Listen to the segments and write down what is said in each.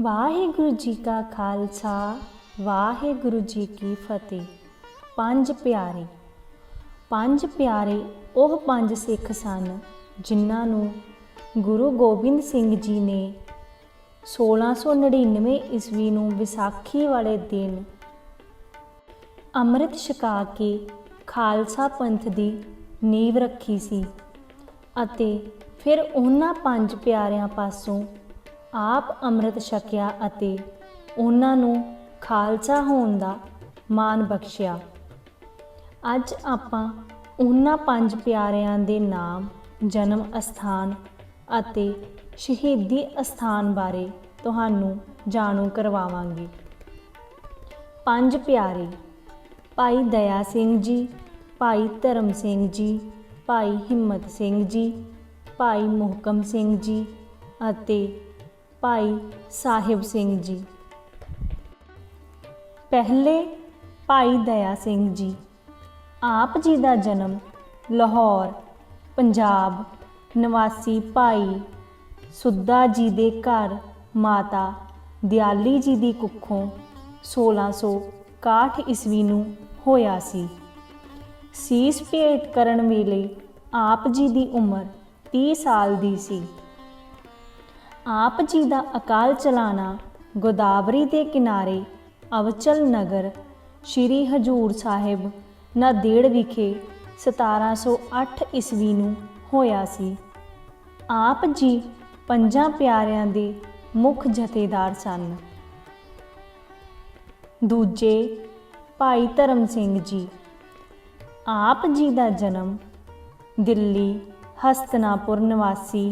ਵਾਹਿਗੁਰੂ ਜੀ ਕਾ ਖਾਲਸਾ, ਵਾਹਿਗੁਰੂ ਜੀ ਕੀ ਫਤਿਹ। ਪੰਜ ਪਿਆਰੇ। ਪੰਜ ਪਿਆਰੇ ਉਹ ਪੰਜ ਸਿੱਖ ਸਨ, ਜਿਨ੍ਹਾਂ ਨੂੰ ਗੁਰੂ ਗੋਬਿੰਦ ਸਿੰਘ ਜੀ ਨੇ 1699 ਈਸਵੀ ਨੂੰ ਵਿਸਾਖੀ ਵਾਲੇ ਦਿਨ ਅੰਮ੍ਰਿਤ ਛਕਾ ਕੇ ਖਾਲਸਾ ਪੰਥ ਦੀ ਨੀਂਵ ਰੱਖੀ ਸੀ ਅਤੇ ਫਿਰ ਉਹਨਾਂ ਪੰਜ ਪਿਆਰਿਆਂ ਪਾਸੋਂ ਆਪ ਅੰਮ੍ਰਿਤ ਛਕਿਆ ਅਤੇ ਉਹਨਾਂ ਨੂੰ ਖਾਲਸਾ ਹੋਣ ਦਾ ਮਾਣ ਬਖਸ਼ਿਆ। ਅੱਜ ਆਪਾਂ ਉਹਨਾਂ ਪੰਜ ਪਿਆਰਿਆਂ ਦੇ ਨਾਮ, ਜਨਮ ਅਸਥਾਨ ਅਤੇ ਸ਼ਹੀਦੀ ਅਸਥਾਨ ਬਾਰੇ ਤੁਹਾਨੂੰ ਜਾਣੂ ਕਰਵਾਵਾਂਗੇ। ਪੰਜ ਪਿਆਰੇ, ਭਾਈ ਦਇਆ ਸਿੰਘ ਜੀ, ਭਾਈ ਧਰਮ ਸਿੰਘ ਜੀ, ਭਾਈ ਹਿੰਮਤ ਸਿੰਘ ਜੀ, ਭਾਈ ਮੁਹਕਮ ਸਿੰਘ ਜੀ ਅਤੇ ਭਾਈ ਸਾਹਿਬ ਸਿੰਘ ਜੀ। ਪਹਿਲੇ ਭਾਈ ਦਇਆ ਸਿੰਘ ਜੀ, ਆਪ ਜੀ ਦਾ ਜਨਮ ਲਾਹੌਰ, ਪੰਜਾਬ। ਨਿਵਾਸੀ ਭਾਈ ਸੁੱਦਾ ਜੀ ਦੇ ਘਰ ਮਾਤਾ ਦਿਆਲੀ ਜੀ ਦੀ ਕੁੱਖੋਂ 1661 ਈਸਵੀ ਨੂੰ ਹੋਇਆ ਸੀ। ਸੀਸ ਭੇਟ ਕਰਨ ਵੇਲੇ ਆਪ ਜੀ ਦੀ ਉਮਰ 30 ਸਾਲ ਦੀ ਸੀ। ਆਪ ਜੀ ਦਾ ਅਕਾਲ ਚਲਾਣਾ ਗੋਦਾਵਰੀ ਦੇ ਕਿਨਾਰੇ ਅਵਚਲ ਨਗਰ, ਸ਼੍ਰੀ ਹਜੂਰ ਸਾਹਿਬ, ਨਾਦੇੜ ਵਿਖੇ 1708 ਈਸਵੀ ਨੂੰ ਹੋਇਆ ਸੀ। ਆਪ ਜੀ ਪੰਜਾਂ ਪਿਆਰਿਆਂ ਦੇ ਮੁੱਖ ਜਥੇਦਾਰ ਸਨ। ਦੂਜੇ ਭਾਈ ਧਰਮ ਸਿੰਘ ਜੀ, ਆਪ ਜੀ ਦਾ ਜਨਮ ਦਿੱਲੀ ਹਸਤਨਾਪੁਰ ਨਿਵਾਸੀ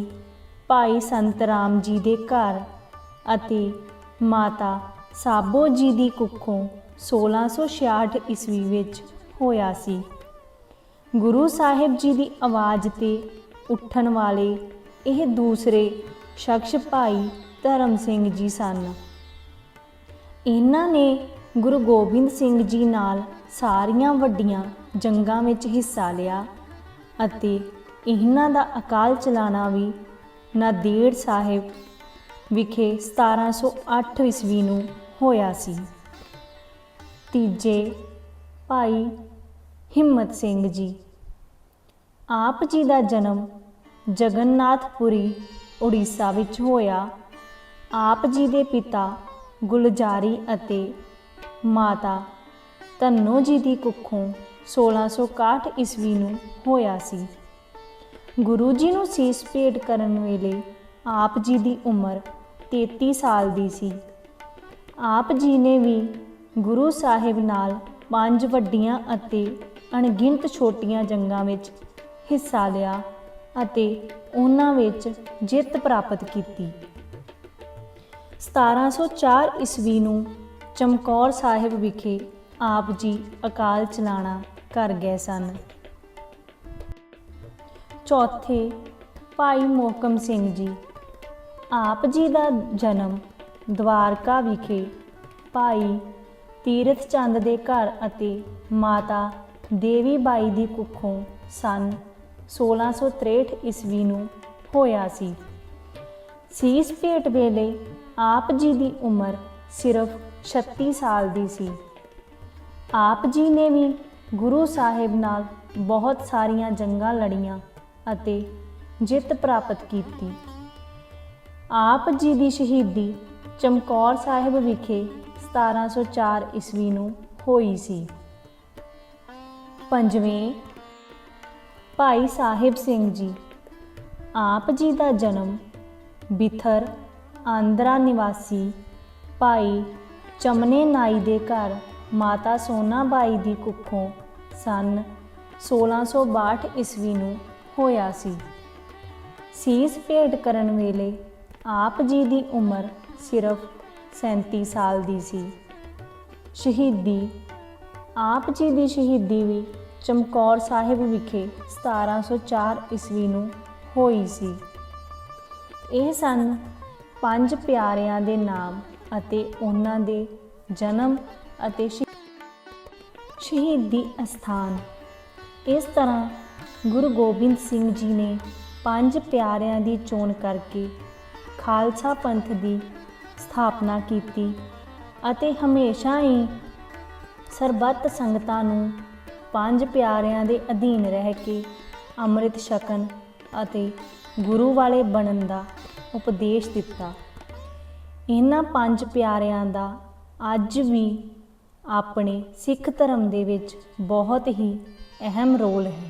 ਭਾਈ ਸੰਤ ਰਾਮ ਜੀ ਦੇ ਘਰ ਅਤੇ ਮਾਤਾ ਸਾਬੋ ਜੀ ਦੀ ਕੁੱਖੋਂ 1666 ਈਸਵੀ ਵਿੱਚ ਹੋਇਆ ਸੀ। ਗੁਰੂ ਸਾਹਿਬ ਜੀ ਦੀ ਆਵਾਜ਼ ਤੇ ਉੱਠਣ ਵਾਲੇ ਇਹ ਦੂਸਰੇ ਸ਼ਖਸ ਭਾਈ ਧਰਮ ਸਿੰਘ ਜੀ ਸਨ। ਇਹਨਾਂ ਨੇ ਗੁਰੂ ਗੋਬਿੰਦ ਸਿੰਘ ਜੀ ਨਾਲ ਸਾਰੀਆਂ ਵੱਡੀਆਂ ਜੰਗਾਂ ਵਿੱਚ ਹਿੱਸਾ ਲਿਆ ਅਤੇ ਇਹਨਾਂ ਦਾ ਅਕਾਲ ਚਲਾਣਾ ਵੀ ਨਾਂਦੇੜ ਸਾਹਿਬ ਵਿਖੇ 1708 ਈਸਵੀ ਨੂੰ ਹੋਇਆ ਸੀ। ਤੀਜੇ ਭਾਈ ਹਿੰਮਤ ਸਿੰਘ ਜੀ, ਆਪ ਜੀ ਦਾ ਜਨਮ ਜਗਨਨਾਥਪੁਰੀ, ਉੜੀਸਾ ਵਿੱਚ ਹੋਇਆ। ਆਪ ਜੀ ਦੇ ਪਿਤਾ ਗੁਲਜਾਰੀ ਅਤੇ ਮਾਤਾ ਧੰਨੋ ਜੀ ਦੀ ਕੁੱਖੋਂ 1661 ਈਸਵੀ ਨੂੰ ਹੋਇਆ ਸੀ। ਗੁਰੂ ਜੀ ਨੂੰ ਸੀਸ ਭੇਟ ਕਰਨ ਵੇਲੇ ਆਪ ਜੀ ਦੀ ਉਮਰ 33 ਸਾਲ ਦੀ ਸੀ। ਆਪ ਜੀ ਨੇ ਵੀ ਗੁਰੂ ਸਾਹਿਬ ਨਾਲ ਪੰਜ ਵੱਡੀਆਂ ਅਤੇ ਅਣਗਿਣਤ ਛੋਟੀਆਂ ਜੰਗਾਂ ਵਿੱਚ ਹਿੱਸਾ ਲਿਆ ਅਤੇ ਉਹਨਾਂ ਵਿੱਚ ਜਿੱਤ ਪ੍ਰਾਪਤ ਕੀਤੀ। 1704 ਈਸਵੀ ਨੂੰ ਚਮਕੌਰ ਸਾਹਿਬ ਵਿਖੇ ਆਪ ਜੀ ਅਕਾਲ ਚਲਾਣਾ ਕਰ ਗਏ ਸਨ। ਚੌਥੇ ਭਾਈ ਮੋਹਕਮ ਸਿੰਘ ਜੀ। ਆਪ ਜੀ ਦਾ ਜਨਮ ਦਵਾਰਕਾ ਵਿਖੇ ਭਾਈ ਤੀਰਥ ਚੰਦ ਦੇ ਘਰ ਅਤੇ ਮਾਤਾ ਦੇਵੀ ਬਾਈ ਦੀ ਕੁੱਖੋਂ ਸਨ 1663 ਈਸਵੀ ਨੂੰ ਹੋਇਆ ਸੀ। ਸੀਸ ਭੇਟ ਵੇਲੇ ਆਪ ਜੀ ਦੀ ਉਮਰ ਸਿਰਫ 36 ਸਾਲ ਦੀ ਸੀ। ਆਪ ਜੀ ਨੇ ਵੀ ਗੁਰੂ ਸਾਹਿਬ ਨਾਲ ਬਹੁਤ ਸਾਰੀਆਂ ਜੰਗਾਂ ਲੜੀਆਂ ਅਤੇ ਜਿੱਤ ਪ੍ਰਾਪਤ ਕੀਤੀ। ਆਪ ਜੀ ਦੀ ਸ਼ਹੀਦੀ ਚਮਕੌਰ ਸਾਹਿਬ ਵਿਖੇ 1704 ਈਸਵੀ ਨੂੰ ਹੋਈ ਸੀ। ਪੰਜਵੇਂ, ਭਾਈ ਸਾਹਿਬ ਸਿੰਘ ਜੀ, ਆਪ ਜੀ ਦਾ ਜਨਮ ਬਿਥਰ, ਆਂਧਰਾ ਨਿਵਾਸੀ ਭਾਈ ਚਮਨੇ ਨਾਈ ਦੇ ਘਰ ਮਾਤਾ ਸੋਨਾ ਬਾਈ ਦੀ ਕੁੱਖੋਂ ਸਨ 1662 ਈਸਵੀ ਨੂੰ ਹੋਇਆ ਸੀ। ਸੀਸ ਭੇਟ ਕਰਨ ਵੇਲੇ ਆਪ ਜੀ ਦੀ ਉਮਰ ਸਿਰਫ 37 ਸਾਲ ਦੀ ਸੀ। ਸ਼ਹੀਦੀ, ਆਪ ਜੀ ਦੀ ਸ਼ਹੀਦੀ ਵੀ ਚਮਕੌਰ ਸਾਹਿਬ ਵਿਖੇ 1704 ਈਸਵੀ ਨੂੰ ਹੋਈ ਸੀ। ਇਹ ਸਨ ਪੰਜ ਪਿਆਰਿਆਂ ਦੇ ਨਾਮ ਅਤੇ ਉਹਨਾਂ ਦੇ ਜਨਮ ਅਤੇ ਸ਼ਹੀਦੀ ਅਸਥਾਨ। ਇਸ ਤਰ੍ਹਾਂ ਗੁਰੂ ਗੋਬਿੰਦ ਸਿੰਘ ਜੀ ਨੇ ਪੰਜ ਪਿਆਰਿਆਂ ਦੀ ਚੋਣ ਕਰਕੇ ਖਾਲਸਾ ਪੰਥ ਦੀ ਸਥਾਪਨਾ ਕੀਤੀ ਅਤੇ ਹਮੇਸ਼ਾ ਹੀ ਸਰਬੱਤ ਸੰਗਤਾਂ ਨੂੰ ਪੰਜ ਪਿਆਰਿਆਂ ਦੇ ਅਧੀਨ ਰਹਿ ਕੇ ਅੰਮ੍ਰਿਤ ਛਕਣ ਅਤੇ ਗੁਰੂ ਵਾਲੇ ਬਣਨ ਦਾ ਉਪਦੇਸ਼ ਦਿੱਤਾ। ਇਹਨਾਂ ਪੰਜ ਪਿਆਰਿਆਂ ਦਾ ਅੱਜ ਵੀ ਆਪਣੇ ਸਿੱਖ ਧਰਮ ਦੇ ਵਿੱਚ ਬਹੁਤ ਹੀ ਅਹਿਮ ਰੋਲ ਹੈ।